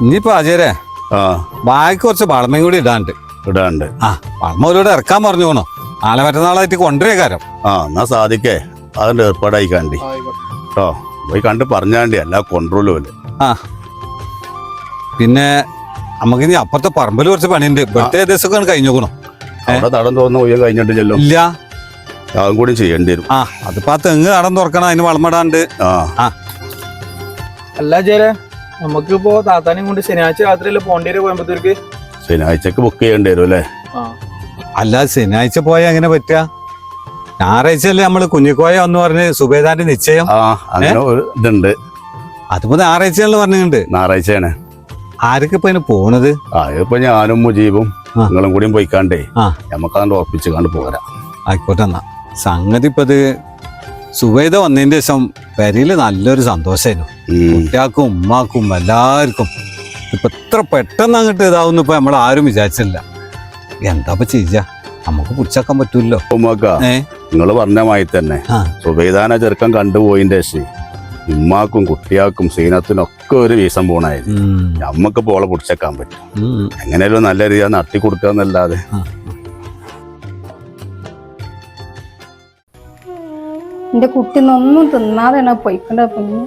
ഇനിയിപ്പോ അജയരെ ആ. ബാക്കി കുറച്ച് വളമയും കൂടി ഇടാണ്ട്. ഇടാണ്ട്. ആ വളമ ഒരുപാട് ഇറക്കാൻ പറഞ്ഞു പോണോ. നാളെ മറ്റന്നാളായിട്ട് കൊണ്ടുവരേ കാരം ആ എന്നാ സാധിക്കേ. അതിന്റെ ഏർപ്പാടായി കണ്ടി. കേട്ടോ പോയി കണ്ട് പറഞ്ഞാണ്ടി എല്ലാ കൊണ്ടുപോലും അല്ലേ ആ. പിന്നെ നമുക്ക് ഇനി അപ്പുറത്തെ പറമ്പിൽ കുറച്ച് പണിയുണ്ട്. ഇവിടുത്തെ ദിവസമൊക്കെ കഴിഞ്ഞു നോക്കണം അവിടെ തടം തോന്നുന്ന ഉയ്യം കഴിഞ്ഞിട്ട് ചെല്ലും ഇല്ല. അതും കൂടി ചെയ്യേണ്ടി വരും. ആ അതിപ്പോ ആ തെങ്ങ് കടം തുറക്കണം അതിന് വളമിടാണ്ട് ആ. അല്ല ചേരെ നമുക്കിപ്പോ താത്താനും കൊണ്ട് ശനിയാഴ്ച രാത്രിയല്ലേ പോണ്ടി വരും കോയമ്പത്തൂർക്ക്? ശനിയാഴ്ചക്ക് ബുക്ക് ചെയ്യേണ്ടി വരും അല്ലേ? അല്ല ശനിയാഴ്ച പോയാ എങ്ങനെ പറ്റുക ഞായറാഴ്ച അല്ലേ നമ്മൾ കുഞ്ഞിക്കോയ എന്ന് പറഞ്ഞ് സുബേദാന്റെ നിശ്ചയം. ആ അങ്ങനെ ഒരു ഇതുണ്ട്. അതിപ്പോ ഞായറാഴ്ചയാണല്ലോ പറഞ്ഞിട്ടുണ്ട്. ഞായറാഴ്ചയാണ്. ആരൊക്കെ ഇപ്പൊ അതിന് പോണത്? ആ ഇപ്പൊ ഞാനും മുജീബും ആ. നിങ്ങളും കൂടിയും പോയിക്കാണ്ടേ. ആ. നമുക്കതുകൊണ്ട് ഉറപ്പിച്ച് കണ്ട് പോരാ. ആയിക്കോട്ടെ എന്നാ. സംഗതി ഇപ്പൊ ഇത് സുബൈദ വന്നതിന്റെ ശേഷം പെരയിൽ നല്ലൊരു സന്തോഷമായിരുന്നു. കുട്ടിയാക്കും ഉമ്മാക്കും എല്ലാവർക്കും. ഇപ്പൊ ഇത്ര പെട്ടെന്ന് അങ്ങോട്ട് ഇതാവുന്ന ഇപ്പൊ നമ്മൾ ആരും വിചാരിച്ചില്ല എന്താ ഇപ്പൊ ചെയ്യാ? നമുക്ക് പിടിച്ചാക്കാൻ പറ്റൂല്ലോ നിങ്ങൾ പറഞ്ഞ മാതിരി തന്നെ. സുവേദാന സുബൈദാന ചെറുക്കം കണ്ടുപോയിന്റെ ശേഷം ഉമ്മാക്കും കുട്ടിയാക്കും സീനത്തിനൊക്കെ ഒരു വീസം പോണായിരുന്നു. നമ്മക്ക് പോളെ പിടിച്ചേക്കാൻ പറ്റും. എങ്ങനെയല്ലോ എങ്ങനെയാലും നല്ല രീതിയിൽ നടത്തി കൊടുക്കുക എന്നല്ലാതെ എന്റെ കുട്ടി ഒന്നും തിന്നാതെയാണ് പൊയ്ക്കണ്ട പൊന്നു.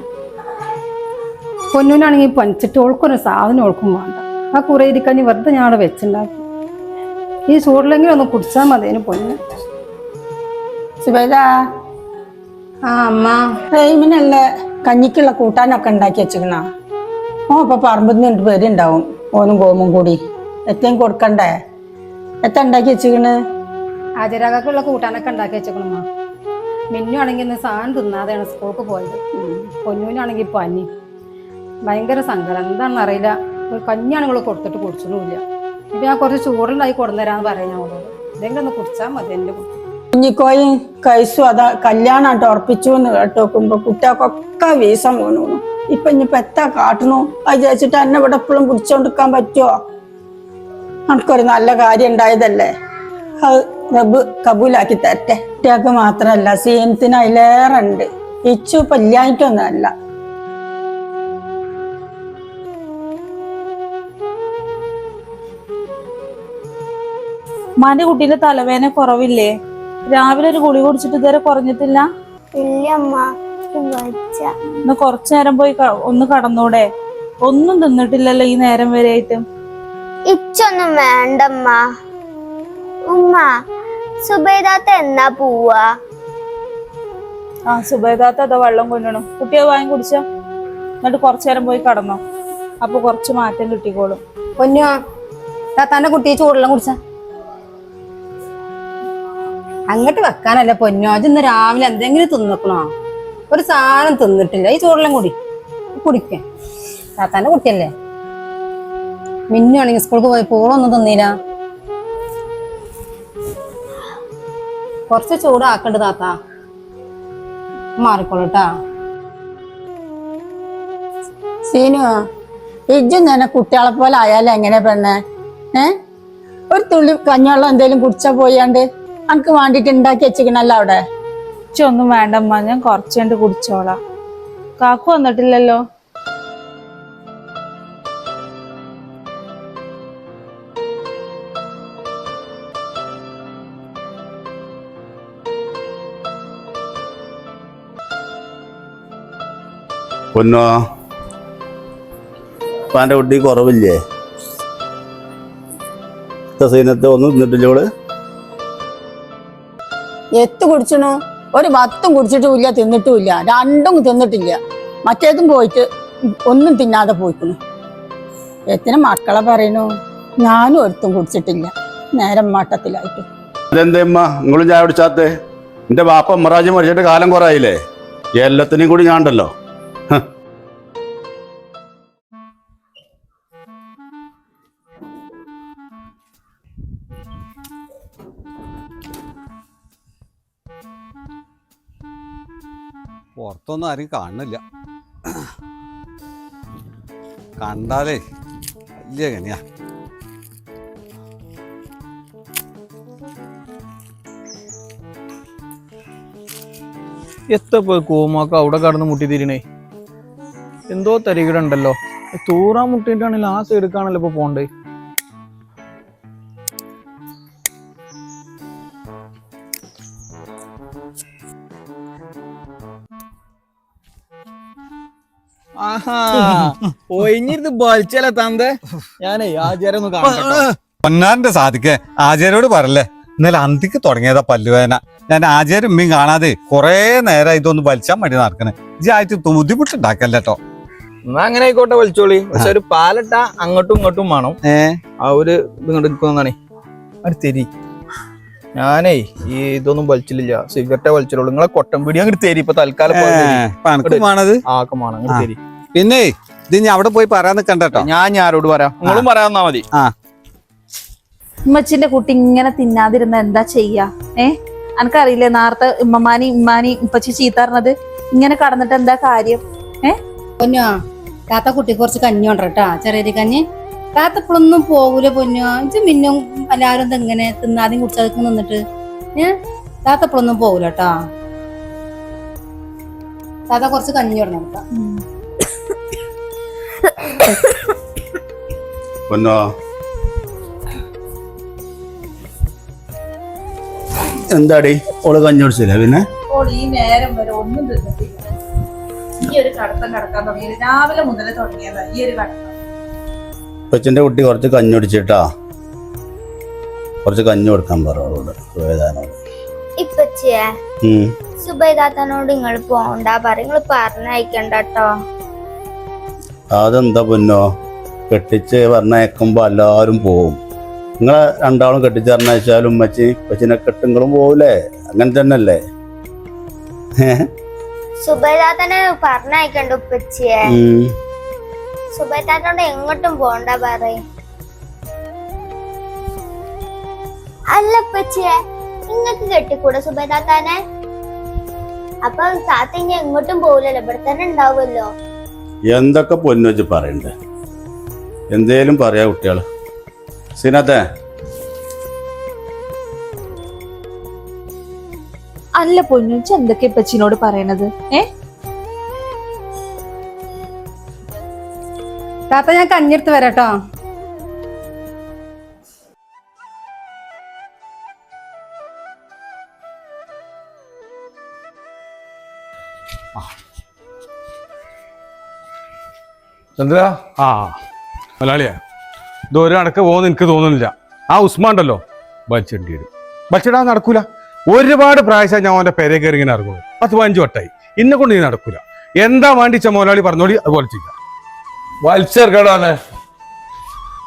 പൊന്നുനാണെങ്കിൽ പനിച്ചിട്ട് ഓൾക്കൊരു സാധനം ഓൾക്കും വേണ്ട. ആ കുറെ ഇരിക്കാൻ വെറുതെ ഞാൻ അവിടെ വെച്ചുണ്ടാക്കി. ഈ ചൂടിലെങ്കിലും ഒന്ന് കുടിച്ചാൽ മതിന് പൊന്നു. സുബൈദ. ആ അമ്മ. ടൈമിനല്ലേ കഞ്ഞിക്കുള്ള കൂട്ടാനൊക്കെ ഉണ്ടാക്കി വെച്ചിക്കണ ഓ അപ്പൊ പറമ്പിൽ നിന്ന് പേരുണ്ടാവും ഓനും ഗോമും കൂടി. എത്തേം കൊടുക്കണ്ടേ? എത്ര ഉണ്ടാക്കി വെച്ചിക്കണ് ആചരാക്കുള്ള കൂട്ടാനൊക്കെ ഉണ്ടാക്കി വെച്ചേക്കണമ്മ മിന്നുവാണെങ്കിൽ ഇന്ന് സാധനം തിന്നാതെയാണ് സ്കൂൾക്ക് പോയത്. പൊന്നുവിനാണെങ്കിൽ പനി. ഭയങ്കര സങ്കടം. എന്താണെന്ന് അറിയില്ല. ഒരു കഞ്ഞാണെങ്കിൽ കൊടുത്തിട്ട് കുടിച്ചൊന്നുമില്ല. ഇപ്പൊ ഞാൻ കുറച്ച് ചൂടുണ്ടായി കൊടുന്നരാന്ന് പറയാൻ ഞാൻ അവളോട്. ഒന്ന് കുടിച്ചാൽ മതി എന്റെ കുഞ്ഞിക്കോയും കൈസും അതാ കല്യാണം ഉറപ്പിച്ചു എന്ന് കേട്ട് നോക്കുമ്പോ കുട്ടികൾക്കൊക്കെ വീസം വീണു ഇപ്പൊ ഇനിയിപ്പൊ എത്താ കാട്ടണു? അത് വിചാരിച്ചിട്ട് എന്നെ ഇവിടെ എപ്പോഴും പിടിച്ചോണ്ടിരിക്കാൻ പറ്റുമോ നമുക്കൊരു നല്ല കാര്യം ഉണ്ടായതല്ലേ? അത് റബ്ബ് കബൂലാക്കി തരട്ടെ. കുട്ടികൾക്ക് മാത്രല്ല സീനത്തിന് അതിലേറെ ഉണ്ട് ഇച്ചു പല്ലായിട്ടൊന്നല്ല മാന്റെ കുട്ടീന്റെ തലവേദന കുറവില്ലേ? രാവിലെ ഒരു ഗുളി കുടിച്ചിട്ട് ഇതുവരെ കുറഞ്ഞിട്ടില്ല? ഇന്ന് കുറച്ചു നേരം പോയി ഒന്ന് കടന്നൂടെ? ഒന്നും തിന്നിട്ടില്ലല്ലോ ഈ നേരം വരെ ആയിട്ട് ഇച്ചൊന്നും വേണ്ടമ്മ ഉമ്മ സുബൈദാത്ത എന്നാ പോവാ? ആ സുബൈദാത്ത അതോ വെള്ളം കൊണ്ടണം കുട്ടിയെ വാങ്ങി കുടിച്ചോ? എന്നിട്ട് കുറച്ചു നേരം പോയി കടന്നോ. അപ്പൊ കുറച്ച് മാറ്റം കിട്ടിക്കോളും. പൊന്നു താത്താന്റെ കുട്ടി ചൂടെല്ലാം കുടിച്ച. അങ്ങോട്ട് വെക്കാനല്ല പൊന്നോ അത് ഇന്ന് രാവിലെ എന്തെങ്കിലും തിന്നിക്കണോ? ഒരു സാധനം തിന്നിട്ടില്ല. ഈ ചോറെല്ലാം കൂടി. കുടിക്കേ. താത്താന്റെ കുട്ടിയല്ലേ? മിന്നുവാണെങ്കിൽ സ്കൂൾക്ക് പോയി പൂളൊന്നും തിന്നില്ല കുറച്ച് ചൂടാക്കണ്ട് താത്ത. മാറിക്കോളൂട്ടാ. സീനു ഇജ്ജും തന്നെ കുട്ടികളെ പോലെ ആയാലും എങ്ങനെ പെണ്ണെ? ഏ? ഒരു തുള്ളി കഞ്ഞവെള്ളം എന്തേലും കുടിച്ചാ പോയാണ്ട് അനക്ക് വേണ്ടിട്ട് ഉണ്ടാക്കി വെച്ചിക്കണല്ലോ അവിടെ. ഒന്നും വേണ്ടമ്മ ഞാൻ കുറച്ചുകൊണ്ട് കുടിച്ചോളാം. കാക്കു വന്നിട്ടില്ലല്ലോ? പൊന്നോ? പാന്റെ കുട്ടി കുറവില്ലേ? സീനത്തെ ഒന്നും തിന്നിട്ടില്ല ഓൾ എത്ത് കുടിച്ചണു? ഒരു പത്തും കുടിച്ചിട്ടുമില്ല തിന്നിട്ടുമില്ല രണ്ടും തിന്നിട്ടില്ല. മറ്റേതും പോയിട്ട് ഒന്നും തിന്നാതെ പോയിക്കണു. എത്തിന് മക്കളെ പറയണു ഞാനും ഒരുത്തും കുടിച്ചിട്ടില്ല. നേരം മാട്ടത്തിലായിട്ട്. അതെന്തേമ്മ നിങ്ങളും ചായ കുടിച്ചാത്തേ? എന്റെ ബാപ്പ മറാജ് മരിച്ചിട്ട് കാലം കുറയില്ലേ എല്ലാത്തിനെയും കൂടി ഞാൻ പുറത്തൊന്നും ആരും കാണുന്നില്ല. കണ്ടാലേ വലിയ കനിയാ എത്തപ്പോ കോമാക്ക അവിടെ കടന്ന് മുട്ടി തിരിണേ എന്തോ തരികിടുണ്ടല്ലോ തൂറാൻ മുട്ടിയിട്ടാണെങ്കിൽ ആ സൈഡിക്കാണല്ലോ ഇപ്പൊ പോണ്ടേ. ഒഴിഞ്ഞിരുന്ന് വലിച്ചല്ലേ തന്തേ? ഞാനേ ആചാരം ഒന്ന് കാണട്ടെ പൊന്നാന്റെ സാധിക്കേ. ആചാര്യോട് പറയല്ലേ ഇന്നലെ അന്തിക്ക് തുടങ്ങിയതാ പല്ലുവേന ഞാൻ ആചാര്യം ഉമ്മയും കാണാതെ കൊറേ നേരം ഇതൊന്ന് വലിച്ചാൻ വേണ്ടി നടക്കണേ. ഇജായിട്ട് ബുദ്ധിമുട്ടുണ്ടാക്കല്ലോ കേട്ടോ എന്നാ അങ്ങനെ ആയിക്കോട്ടെ വലിച്ചോളി. പക്ഷെ ഒരു പാലട്ട അങ്ങോട്ടും ഇങ്ങോട്ടും വേണം. ഏ? ആ ഒരു ഇത് ഇങ്ങോട്ട് നിൽക്കുന്നതാണ് അത് തെരി. ഞാനേ ഈ ഇതൊന്നും വലിച്ചില്ല സിഗരറ്റ് വലിച്ചുള്ളൂ നിങ്ങളെ കൊട്ടം പിടി അങ്ങോട്ട് തരി. ഇപ്പൊ തൽക്കാലം ആക്കമാണ് അങ്ങോട്ട് തരി. പിന്നെ ഇത് ഞാൻ അവിടെ പോയി പറയാൻ നിക്കണ്ട കേട്ടോ. ഞാൻ ഞാനോട് പറയാം? നിങ്ങളും പറയാന്നാ മതി. ഉമ്മച്ചിന്റെ കുട്ടി ഇങ്ങനെ തിന്നാതിരുന്ന എന്താ ചെയ്യാ? ഏ? അനക്കറിയില്ലേ നേരത്തെ ഉമ്മമാനി ഉമ്മാനി ഉപ്പച്ചി ചീത്തറിഞ്ഞത് ഇങ്ങനെ കടന്നിട്ട് എന്താ കാര്യം? പൊന്നോ താത്ത കുട്ടി കുറച്ച് കഞ്ഞി കൊണ്ടട്ടാ ചെറിയ കഞ്ഞി. താത്ത ഇപ്പോഴൊന്നും പോകൂല പൊന്നോ. ഇത് മിന്നും എല്ലാവരും ഇങ്ങനെ തിന്നാതെയും കുടിച്ചതൊക്കെ നിന്നിട്ട്. ഏ? താത്ത ഇപ്പോഴൊന്നും പോകൂല കേട്ടാ താത്ത കുറച്ച് കഞ്ഞി കൊണ്ടു കേട്ടോ പൊന്നോ. എന്താടി? ഓൾ കഞ്ഞോടിച്ചില്ല പിന്നെ? ഈ നേരം വരെ ഒന്നും തിന്നിട്ടില്ല. ഈ ഒരു കടത്തം കടക്കാൻ തുടങ്ങി രാവിലെ മുതലേ തുടങ്ങിയതാ ഈ ഒരു കടത്തം. കൊച്ചിന്റെ കുട്ടി കുറച്ച് കഞ്ഞൊടിച്ചിട്ടാ കുറച്ച് കഞ്ഞു കൊടുക്കാൻ പറ സുബേദാനോട്. ഇപ്പച്ചിയെ. സുബൈദാത്തനോട് നിങ്ങൾ പോണ്ട പറ. നിങ്ങൾ പറഞ്ഞയക്കണ്ട കേട്ടോ അതെന്താ പൊന്നോ? കെട്ടിച്ച് പറഞ്ഞയക്കുമ്പോൾ എല്ലാവരും പോവും. നിങ്ങൾ രണ്ടാളും കെട്ടിച്ച് പറഞ്ഞയച്ചാലും ഉമ്മച്ചി കൊച്ചിനെ കെട്ടുങ്ങളും പോവില്ലേ അങ്ങനെ തന്നെയല്ലേ? സുബൈദാത്തനെ പറഞ്ഞയക്കണ്ട ഉപ്പച്ചിയെ. ഉം. സുബൈദാത്തനോട് എങ്ങോട്ടും പോണ്ട പറയും. അല്ല ഉപ്പച്ചിയെ നിങ്ങക്ക് കെട്ടിക്കൂടെ സുബൈദാത്താനെ അപ്പൊ താത്ത ഇനി എങ്ങോട്ടും പോവില്ലല്ലോ ഇവിടെ തന്നെ ഉണ്ടാവുമല്ലോ. എന്തൊക്കെ പൊന്നുവെച്ച് പറയണ്ടേ? എന്തേലും പറയാ കുട്ടികൾ സിനത്തെ. അല്ല പൊന്നുവെച്ച് എന്തൊക്കെ ഇപ്പച്ചിനോട് പറയണത്? ഏ? താത്ത ഞാൻ കഞ്ഞെടുത്ത് വരാട്ടോ. ചന്ദ്ര? ആ. മലയാളിയാ ഇത് ഒരു അടക്ക പോകുന്ന എനിക്ക് തോന്നുന്നില്ല. ആ ഉസ്മാൻ ഉണ്ടല്ലോ. വലിച്ചിടേണ്ടി വരും. വലിച്ചിടാൻ നടക്കൂല. ഒരുപാട് പ്രാവശ്യം ഞാൻ അവന്റെ പേരെ കയറി ഇങ്ങനെ ഇറങ്ങുന്നു. പത്ത് പതിനഞ്ച് വട്ടായി. ഇന്നെ കൊണ്ട് ഇനി നടക്കൂല. എന്താ വേണ്ടി ചെ മുതലാളി പറഞ്ഞോളി അതുപോലെ ചെയ്യാം വലിച്ചെറുക്കടാണ്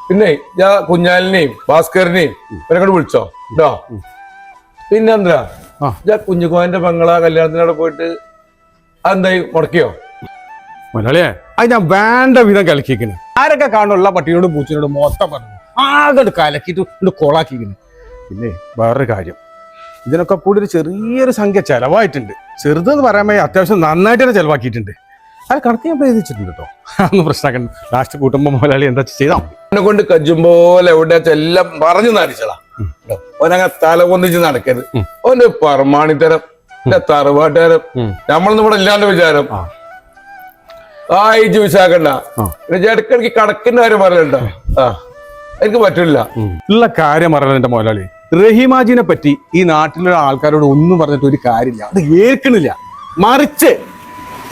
പിന്നെ ഞാൻ കുഞ്ഞാലിനെയും ഭാസ്കരനെയും ഇവരെ വിളിച്ചോ? കേട്ടോ? പിന്നെ എന്താ. ഞാൻ കുഞ്ഞുകോന്റെ പെങ്ങളെ കല്യാണത്തിനവിടെ പോയിട്ട് അതെന്തായി മുടക്കിയോ? മുതലാളിയെ അത് ഞാൻ വേണ്ട വിധം കലക്കിക്കുന്നു ആരൊക്കെ കാണുള്ള പട്ടിയോടും പൂച്ചിനോടും മൊത്തം പറഞ്ഞു. ആകെ കലക്കിയിട്ട് കൊണ്ട് കോളാക്കിക്കുന്നു പിന്നെ വേറൊരു കാര്യം. ഇതിനൊക്കെ കൂടി ഒരു ചെറിയൊരു സംഖ്യ ചെലവായിട്ടുണ്ട്. ചെറുതെന്ന് പറയാൻ അത്യാവശ്യം നന്നായിട്ട് തന്നെ ചെലവാക്കിയിട്ടുണ്ട്. അത് കണക്ക് ഞാൻ പ്രേരിച്ചിട്ടുണ്ട് കേട്ടോ. അതൊന്നും പ്രശ്നമാക്കണ്ട. ലാസ്റ്റ് കൂട്ടുമ്പോൾ മുതലാളി എന്താ ചെയ്താൽ മതി എന്നെ കൊണ്ട് കജുമ്പോലെ എവിടെ എല്ലാം പറഞ്ഞു നടിച്ചതാ ഓനങ്ങ തല പൊന്നിച്ച് നടക്കരുത്. ഓന്റെ പറമാണിത്തരം തറവാട്ടുകാരം. നമ്മളൊന്നും ഇവിടെ ഇല്ലാണ്ട് വിചാരം. ആ. ജ്യൂസാക്കണ്ട ആ. ഇടയ്ക്കിടയ്ക്ക് കണക്കിന്റെ കാര്യം പറയണ്ട ആ. എനിക്ക് പറ്റില്ല. ഉള്ള കാര്യം പറയല എന്റെ മുതലാളി റഹീമാജിനെ പറ്റി ഈ നാട്ടിലുള്ള ആൾക്കാരോട് ഒന്നും പറഞ്ഞിട്ട് ഒരു കാര്യമില്ല. അത് ഏൽക്കണില്ല. മറിച്ച്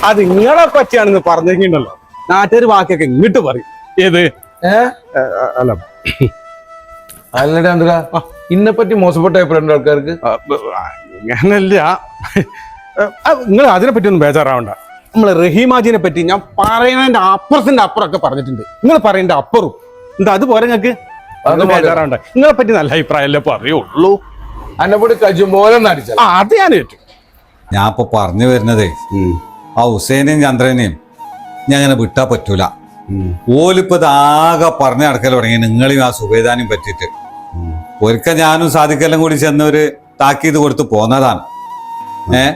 അത് നിങ്ങളെ പറ്റിയാണെന്ന് പറഞ്ഞിട്ടുണ്ടല്ലോ. നാട്ടുകാർ ബാക്കിയൊക്കെ ഇങ്ങോട്ട് പറയും. ഏത്? അല്ല. അല്ലടാ എന്താ ഇന്നെ പറ്റി മോശപ്പെട്ട അഭിപ്രായം ആൾക്കാർക്ക്? അങ്ങനല്ല. നിങ്ങൾ അതിനെ പറ്റി ഒന്നും ബേജാറാവണ്ട. നമ്മളെ റഹീമാജിനെ പറ്റി ഞാൻ പറയുന്നതിന്റെ അപ്പുറത്തിന്റെ അപ്പുറമൊക്കെ പറഞ്ഞിട്ടുണ്ട്. നിങ്ങൾ പറയേണ്ട അപ്പുറം എന്താ അത് പോരെ ഞങ്ങൾക്ക് നിങ്ങളെ പറ്റി നല്ല അഭിപ്രായമല്ലേ പറയുള്ളൂ? ആ അത് ഞാൻ ഏറ്റു. ഞാൻ ഇപ്പൊ പറഞ്ഞു വരുന്നത്. ആ ഹുസൈനെയും ചന്ദ്രനെയും ഞാൻ അങ്ങനെ വിട്ടാ പറ്റൂല. ഓലിപ്പത് ആകെ പറഞ്ഞ നടക്കൽ തുടങ്ങി. നിങ്ങളെയും ആ സുബേദാനെയും പറ്റിയിട്ട്. ഒരിക്കൽ ഞാനും സാധിക്കെല്ലാം കൂടി ചെന്ന് ഒരു താക്കീത് കൊടുത്ത് പോന്നതാണ്. ഏ?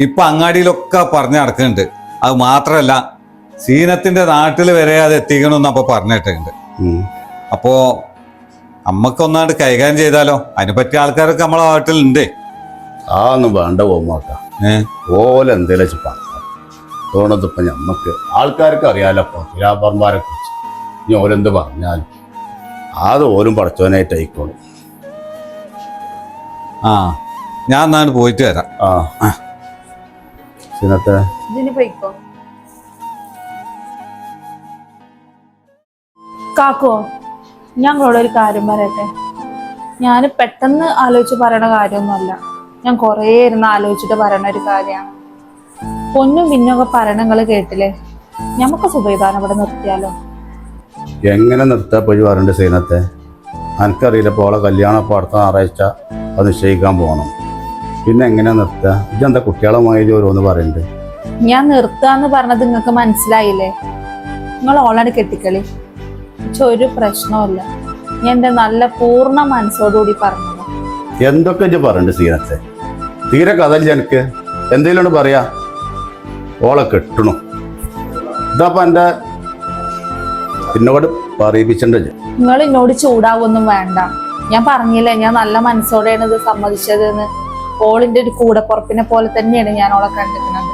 ഇപ്പൊ അങ്ങാടിയിലൊക്കെ പറഞ്ഞു നടക്കുന്നുണ്ട് അത് മാത്രമല്ല സീനത്തിന്റെ നാട്ടിൽ വരെ അത് എത്തിക്കണമെന്ന് അപ്പൊ പറഞ്ഞിട്ടുണ്ട്. അപ്പോ അമ്മക്കൊന്നാണ്ട് കൈകാര്യം ചെയ്താലോ? അതിനെ പറ്റിയ ആൾക്കാരൊക്കെ നമ്മളെ നാട്ടിലുണ്ട്. ആ ഒന്നും വേണ്ട ഓല എന്തേലും ഇപ്പൊ ഞമ്മക്ക് ആൾക്കാർക്ക് അറിയാലോ വ്യാപാരന്മാരെ കുറിച്ച് ഇനി ഓരെന്ത് പറഞ്ഞാലും അത് ഓരും പഠിച്ചവനായിട്ട് ആയിക്കോളും. ആ ഞാൻ എന്നാണ് പോയിട്ട് വരാം. ആ. സിനത്തെ കാക്കോ ഞങ്ങളോട് ഒരു കാര്യം പറയട്ടെ? ഞാൻ പെട്ടെന്ന് ആലോചിച്ച് പറയണ കാര്യമൊന്നുമല്ല. ഞാൻ കുറേ ഇരുന്ന് ആലോചിച്ചിട്ട് പറയണ ഒരു കാര്യമാണ് പൊന്നും പിന്നൊക്കെ പറയണങ്ങൾ കേട്ടില്ലേ? ഞമ്മക്ക് സുബൈദാനം ഇവിടെ നിർത്തിയാലോ? എങ്ങനെ നിർത്താ പോയി പറയണ്ട് സീനത്തെ? എനിക്കറിയില്ല ഇപ്പോൾ ഓളെ കല്യാണം ഇപ്പോൾ അടുത്ത ഞായറാഴ്ച അത് നിശ്ചയിക്കാൻ പോകണം പിന്നെ എങ്ങനെ നിർത്തുക ഇതെന്താ കുട്ടികളെ മാതിരി ഓരോന്ന് പറയുന്നുണ്ട് ഞാൻ നിർത്താന്ന് പറഞ്ഞത് നിങ്ങൾക്ക് മനസ്സിലായില്ലേ? നിങ്ങൾ ഓളാണ് കെട്ടിക്കളി. പക്ഷെ ഒരു പ്രശ്നവുമില്ല. ഞാൻ എന്റെ നല്ല പൂർണ മനസ്സോടുകൂടി പറഞ്ഞത്. എന്തൊക്കെ ഇജ്ജ് പറയുന്നുണ്ട് സീനത്തെ? തീരെ കഥ എനിക്ക്. എന്തെങ്കിലും പറയാ? ഓളെ കെട്ടണു. ഇതാപ്പ എന്റെ എന്നോട് പറയിപ്പിച്ചിട്ടുണ്ട് നിങ്ങൾ എന്നോട് ചൂടാവൊന്നും വേണ്ട. ഞാൻ പറഞ്ഞില്ലേ ഞാൻ നല്ല മനസ്സോടെയാണ് ഇത് സമ്മതിച്ചത് എന്ന് ഓളിന്റെ ഒരു കൂടപ്പുറപ്പിനെ പോലെ തന്നെയാണ് ഞാൻ ഓളെ കണ്ടിരിക്കുന്നത്.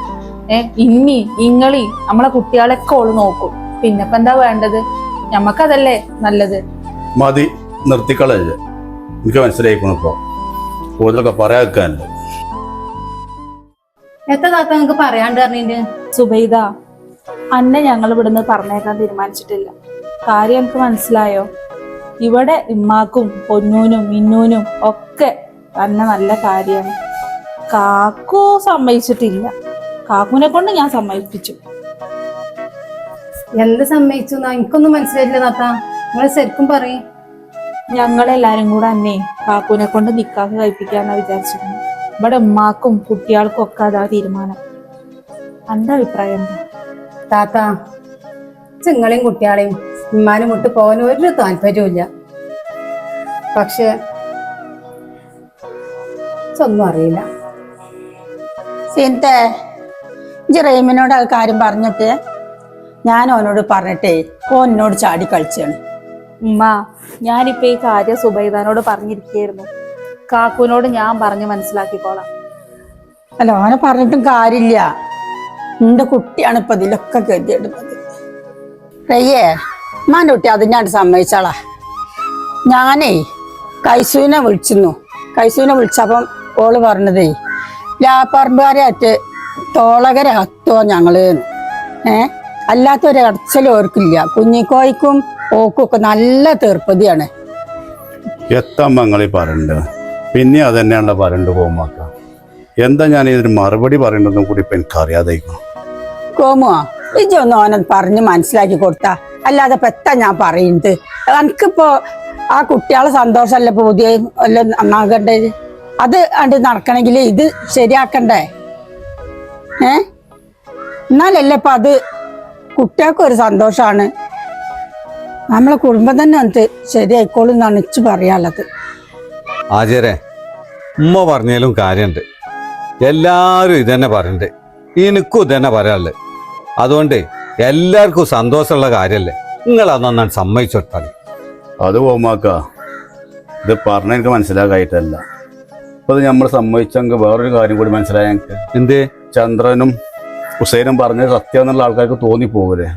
ഏഹ് ഇമ്മി ഇങ്ങളി നമ്മളെ കുട്ടികളൊക്കെ ഓൾ നോക്കും. പിന്നെ ഇപ്പൊ എന്താ വേണ്ടത്? ഞമ്മക്കതല്ലേ നല്ലത്? മതി നിർത്തിക്കളേ എനിക്ക് മനസ്സിലായിക്കണം കൂടുതലൊക്കെ പറയാക്കാനല്ലേ എത്ര താത്ത നിങ്ങൾക്ക് പറയാണ്ട് പറഞ്ഞിട്ട് സുബൈദ അന്നെ ഞങ്ങൾ ഇവിടുന്ന് പറഞ്ഞേക്കാൻ തീരുമാനിച്ചിട്ടില്ല. കാര്യം എനിക്ക് മനസ്സിലായോ? ഇവിടെ ഇമ്മാക്കും പൊന്നൂനും മിന്നൂനും ഒക്കെ തന്നെ നല്ല കാര്യമാണ് കാക്കു സമ്മതിച്ചിട്ടില്ല. കാക്കുവിനെ കൊണ്ട് ഞാൻ സമ്മതിപ്പിച്ചു. എന്ത് സമ്മതിച്ചു എനിക്കൊന്നും മനസ്സിലായില്ല താത്ത. നിങ്ങൾ ശരിക്കും പറയും. ഞങ്ങളെല്ലാരും കൂടെ അന്നേ കാക്കുവിനെ കൊണ്ട് നിക്കാക്ക് കഴിപ്പിക്കാന്നാ വിചാരിച്ചിരുന്നു. ഇവിടെ ഉമ്മാക്കും കുട്ടികൾക്കും ഒക്കെ അതാ തീരുമാനം. എന്റെ അഭിപ്രായം താത്ത ചിങ്ങളെയും കുട്ടികളെയും ഉമ്മാനും വിട്ട് പോകാൻ ഒരു താല്പര്യമില്ല പക്ഷെ ഒന്നും അറിയില്ല. സീനത്തെ ഇജ്ജ് ആ കാര്യം പറഞ്ഞിട്ട് ഞാൻ ഓനോട് പറഞ്ഞിട്ടേ ഓ എന്നോട് ചാടി കളിച്ചാണ്. ഉമ്മ ഞാനിപ്പോ ഈ കാര്യം സുബൈദാനോട് പറഞ്ഞിരിക്കുകയായിരുന്നു കാക്കുവിനോട് ഞാൻ പറഞ്ഞു മനസ്സിലാക്കിക്കോളാം. അല്ല ഓനെ പറഞ്ഞിട്ടും കാര്യമില്ല. എന്റെ കുട്ടിയാണ് ഇപ്പൊ ഇതിലൊക്കെ കരുതിയിടുന്നത്. റയ്യേ മാന്റെ കുട്ടി അതിനാണ് സമ്മതിച്ചാളാ. ഞാനേ കൈസൂനെ വിളിച്ചിരുന്നു. കൈസൂനെ വിളിച്ചപ്പം ഓൾ പറഞ്ഞതേ ലാപ്പറമ്പുകാരായിട്ട് തോളകര ഹത്തോ ഞങ്ങൾ. ഏ? അല്ലാത്തൊരു അടച്ചലും ഓർക്കില്ല. കുഞ്ഞിക്കോയ്ക്കും ഓക്കും ഒക്കെ നല്ല തീർപ്പതിയാണ്. എത്തമ്മങ്ങളി പറയണ്ട്. പിന്നെ അത് തന്നെയാണല്ലോ പറയണ്ട് കോമാക്ക. എന്താ ഞാൻ ഇതിന് മറുപടി പറയണ്ടെന്നും കൂടി ഇപ്പൊ എനിക്ക് അറിയാതെ കോമുവാ ഇജൊന്നും അവനെ പറഞ്ഞ് മനസ്സിലാക്കി കൊടുത്താ. അല്ലാതെ പെത്താ ഞാൻ പറയുന്നത് എനിക്കിപ്പോ ആ കുട്ടികളെ സന്തോഷമല്ല പുതിയ എല്ലാം നന്നാകണ്ടത് അത് അണ്ട് നടക്കണമെങ്കിൽ ഇത് ശരിയാക്കണ്ടേ? ഏ? എന്നാലല്ലേ ഇപ്പൊ അത് കുട്ടികൾക്കും ഒരു സന്തോഷമാണ് നമ്മളെ കുടുംബം തന്നെ അത് ശരിയായിക്കോളും എന്നാണ് ഇച്ച് പറയാനുള്ളത്. ആചാരേ ഉമ്മ പറഞ്ഞാലും കാര്യമുണ്ട് എല്ലാവരും ഇതന്നെ പറയുന്നുണ്ട് എനിക്കും ഇതന്നെ പറയാനുള്ളത്. അതുകൊണ്ട് എല്ലാവർക്കും സന്തോഷമുള്ള കാര്യല്ലേ? നിങ്ങൾ അതൊന്നാണ് സമ്മതിച്ചു കൊടുത്താൽ അത് പോകുമാക്ക ഇത് പറഞ്ഞ എനിക്ക് മനസ്സിലാക്കായിട്ടല്ല ഇപ്പൊ അത് നമ്മൾ സമ്മതിച്ചെങ്കിൽ വേറൊരു കാര്യം കൂടി മനസ്സിലായ ഞങ്ങൾക്ക് എന്ത്? ചന്ദ്രനും ഹുസൈനും പറഞ്ഞത് സത്യം എന്നുള്ള ആൾക്കാർക്ക് തോന്നിപ്പോകൂലേ?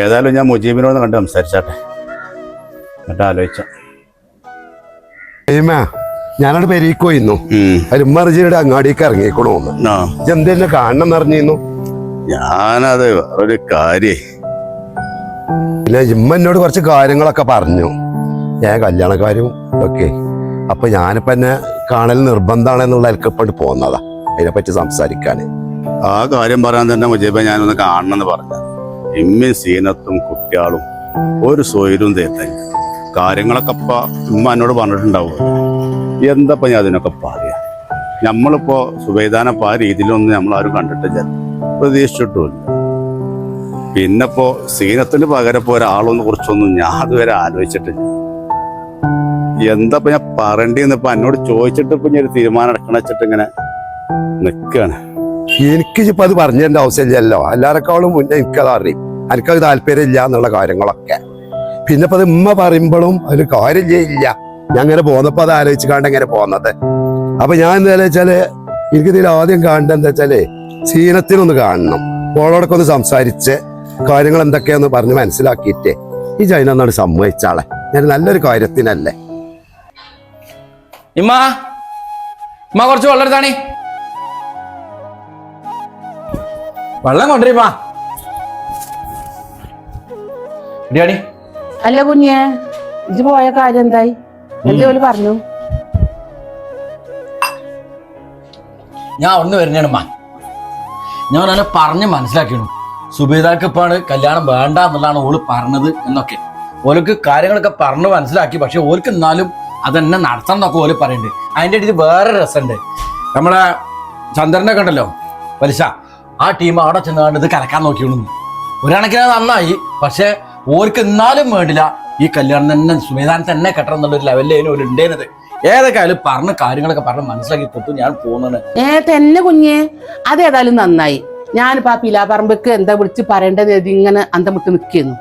ഏതായാലും ഞാൻ മുജീബിനോട് കണ്ട് സംസാരിച്ചാട്ടെ. എന്നിട്ട് ആലോചിച്ച. ഞാനവിടെ പെരീക്കോയിരുന്നു. അതിൽ ഉമ്മറിജിയുടെ അങ്ങാടിക്ക് ഇറങ്ങിക്കണോ എന്തെന്നെ കാണണം എന്നറിഞ്ഞിരുന്നു? ഞാനത് വേറൊരു കാര്യേ. പിന്നെ ഇമ്മ എന്നോട് കുറച്ച് കാര്യങ്ങളൊക്കെ പറഞ്ഞു. ഞാൻ കല്യാണക്കാരും ഒക്കെ അപ്പൊ ഞാനിപ്പോ എന്നെ കാണൽ നിർബന്ധമാണ് എന്നുള്ള അൽക്കപ്പെട്ട് അതിനെ അതിനെപ്പറ്റി സംസാരിക്കാൻ ആ കാര്യം പറയാൻ തന്നെ മുജീബ ഞാനൊന്ന് കാണണമെന്ന് പറഞ്ഞു. ഇമ്മയും സീനത്തും കുട്ടികളും ഒരു സ്വൈരും തേത്തኝ കാര്യങ്ങളൊക്കെ ഇപ്പൊ ഉമ്മ എന്നോട് പറഞ്ഞിട്ടുണ്ടാവും എന്തപ്പോ ഞാൻ അതിനൊക്കെ പറയാ? നമ്മളിപ്പോ സുബൈദാന ആ രീതിയിലൊന്നും നമ്മൾ ആരും കണ്ടിട്ടില്ല. പ്രതീക്ഷിച്ചിട്ടുമില്ല. പിന്നെ ഇപ്പോ സീനത്തിന് പകരം ഇപ്പോ ഒരാളൊന്നും കുറിച്ചൊന്നും ഞാൻ അതുവരെ ആലോചിച്ചിട്ടില്ല. എന്താ ഞാൻ പറയണ്ടെന്ന് ഇപ്പൊ എന്നോട് ചോദിച്ചിട്ട് ഇപ്പൊ ഞാൻ ഒരു തീരുമാനം എടുക്കണ വെച്ചിട്ട് ഇങ്ങനെ നിക്കാണ്. എനിക്ക് ഇപ്പൊ അത് പറഞ്ഞതിന്റെ ആവശ്യമില്ലല്ലോ. എല്ലാരെക്കാളും മുന്നേ എനിക്കത് അറിയും. എനിക്കത് താല്പര്യമില്ല എന്നുള്ള കാര്യങ്ങളൊക്കെ. പിന്നെ ഇപ്പൊ അത് ഉമ്മ പറയുമ്പോഴും അതിന് കാര്യം ഇല്ല. ഞാൻ അങ്ങനെ പോന്നപ്പോ അത് ആലോചിച്ച് കാണ്ട് എങ്ങനെ പോന്നത്. അപ്പൊ ഞാൻ എന്താ വെച്ചാൽ എനിക്ക് ഇതിൽ ആദ്യം കാണേണ്ടത് എന്താ വെച്ചാൽ സീനത്തിനൊന്ന് കാണണം. ഓളോടൊക്കെ ഒന്ന് സംസാരിച്ച് കാര്യങ്ങൾ എന്തൊക്കെയാന്ന് പറഞ്ഞ് മനസ്സിലാക്കിയിട്ട് ഈ ജൈനൊന്നാണ് സമ്മതിച്ചാളെ. ഞാൻ നല്ലൊരു കാര്യത്തിനല്ലേ. ഇമ്മ. ഇമ്മ കുറച്ച് വെള്ളം എടുത്താണി. വെള്ളം കൊണ്ടുവരുമ്മാ ഇടിയാണി അല്ല കുഞ്ഞെ ഇത് പോയ കാര്യം എന്തായി? എന്തോൽ പറഞ്ഞു? ഞാൻ അവിടുന്ന് വരുന്നേണമ്മ ഞാൻ അവനെ പറഞ്ഞ് മനസ്സിലാക്കിയണു സുബേദാക്ക് ഇപ്പാണ് കല്യാണം വേണ്ട എന്നുള്ളതാണ് ഓൾ പറഞ്ഞത് എന്നൊക്കെ. ഓൾക്ക് കാര്യങ്ങളൊക്കെ പറഞ്ഞ് മനസ്സിലാക്കി പക്ഷെ ഓൾക്ക് എന്നാലും അതെന്നെ നടത്തണം എന്നൊക്കെ ഓൽ പറയുന്നുണ്ട് അതിന്റെ ഇടയിൽ വേറെ രസമുണ്ട് നമ്മളെ ചന്ദ്രനെ കണ്ടല്ലോ? പലിശ ആ ടീം അവിടെ ചെന്നാണ്ട് ഇത് കലക്കാൻ നോക്കിയോളും അത് നന്നായി പക്ഷെ ഓർക്ക് എന്നാലും വേണ്ടില്ല ഈ കല്യാണം തന്നെ സുമേധാനം തന്നെ കെട്ടണം എന്നുള്ളൊരു ലെവലിലേനും ഒരു ഉണ്ടേനത് ഏതൊക്കെ ആയാലും പറഞ്ഞ കാര്യങ്ങളൊക്കെ പറഞ്ഞ് മനസ്സിലാക്കി കൊടുത്തു ഞാൻ പോകുന്നത് ഏ തന്നെ കുഞ്ഞെ അതേതായാലും നന്നായി. ഞാനിപ്പോ ആ പിലാപറമ്പക്ക് എന്താ വിളിച്ച് പറയേണ്ടത് ഇങ്ങനെ അന്തം വിട്ട് നിൽക്കുന്നു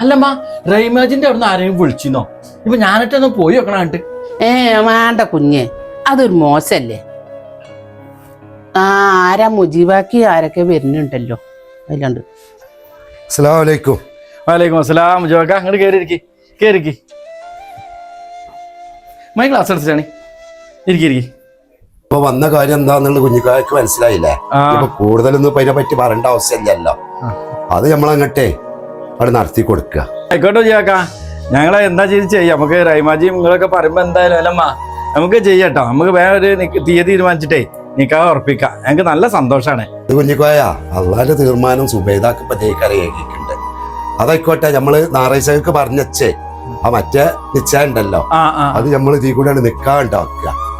അല്ലമ്മ റൈമാജിന്റെ അവിടുന്ന് ആരെയും വിളിച്ചിന്നോ ഇപ്പൊ ഞാനിട്ടൊന്ന് പോയി വെക്കണാണ്ട് ഏ വേണ്ട കുഞ്ഞെ. അതൊരു മോശല്ലേ? ആ ആരാ മുജീബാക്കി? ആരൊക്കെ വരുന്നുണ്ടല്ലോ? അതിലുണ്ട് അസ്സലാമു അലൈക്കും വലൈക്കും അസ്സലാം. ജോക്ക അങ്ങോട്ട് കയറിയിരിക്കി കയറിക്കി മൈ ക്ലാസ് എടുത്തിട്ടാണ് ഇരിക്കി ഇരിക്കി. ഇപ്പൊ വന്ന കാര്യം എന്താന്നുള്ളത് കുഞ്ഞിക്കാർക്ക് മനസ്സിലായില്ലേ? ഇപ്പൊ കൂടുതലൊന്നും ഇപ്പൊ അതിനെ പറ്റി പറയേണ്ട ആവശ്യമില്ലല്ലോ. അത് നമ്മളങ്ങട്ടെ അവിടെ നടത്തി കൊടുക്കുക. ആയിക്കോട്ടെ ജോക്ക ഞങ്ങളെ എന്താ ചെയ്ത് ചെയ്യാം? നമുക്ക് റൈമാജി നിങ്ങളൊക്കെ പറയുമ്പോ എന്തായാലും അല്ലമ്മ നമുക്ക് ചെയ്യട്ടോ. നമുക്ക് വേറെ ഒരു തീയതി തീരുമാനിച്ചിട്ടേ നിക്കാ ഉറപ്പിക്കാം. ഞങ്ങൾക്ക് നല്ല സന്തോഷാണ്. ഇത് കുഞ്ഞിക്കോയ അള്ളാന്റെ തീർമാനം സുബൈദാക്ക് ഇപ്പൊ ജയിക്കറിയിട്ടുണ്ട് അതായിക്കോട്ടെ നമ്മൾ ഞായറാഴ്ചക്ക് പറഞ്ഞച്ചേ. ആ മറ്റേ നിശ്ചയുണ്ടല്ലോ അത് നമ്മൾ ഇതിൽ കൂടെയാണ്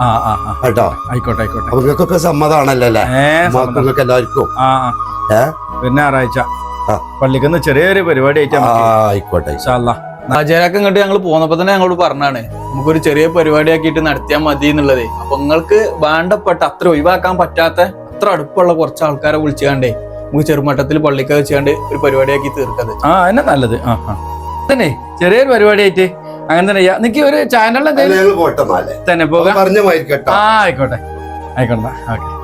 ആ ആ കേട്ടോ? ആയിക്കോട്ടെ ആയിക്കോട്ടെ. നിങ്ങൾക്കൊക്കെ സമ്മതമാണല്ലോ അല്ലേ? എല്ലാവർക്കും. ആ. ഏ? പിന്നെ ഞായറാഴ്ച. പള്ളിക്കുന്ന ചെറിയൊരു പരിപാടി ആയിട്ട് ആയിക്കോട്ടെ. ആചാരൊക്കെ ഇങ്ങോട്ട് ഞങ്ങൾ പോന്നപ്പോ തന്നെ ഞങ്ങളോട് പറഞ്ഞാണ് നമുക്കൊരു ചെറിയ പരിപാടി ആക്കിയിട്ട് നടത്തിയാൽ മതി എന്നുള്ളതേ. അപ്പൊ നിങ്ങൾക്ക് വേണ്ടപ്പെട്ട അത്ര ഒഴിവാക്കാൻ പറ്റാത്ത അത്ര അടുപ്പുള്ള കുറച്ച് ആൾക്കാരെ വിളിച്ചുകാണ്ടേ നമുക്ക് ചെറുമട്ടത്തിൽ പള്ളിക്ക വെച്ചുകൊണ്ട് ഒരു പരിപാടിയാക്കി തീർക്കത്. ആ എന്നെ നല്ലത്. ആ ആ. തന്നെ ചെറിയൊരു പരിപാടി ആയിട്ട് അങ്ങനെ തന്നെ നിക്ക് ഒരു ചാനലിൽ തന്നെ പോകാം. ആ ആയിക്കോട്ടെ. ആയിക്കോട്ടെ ഓക്കെ.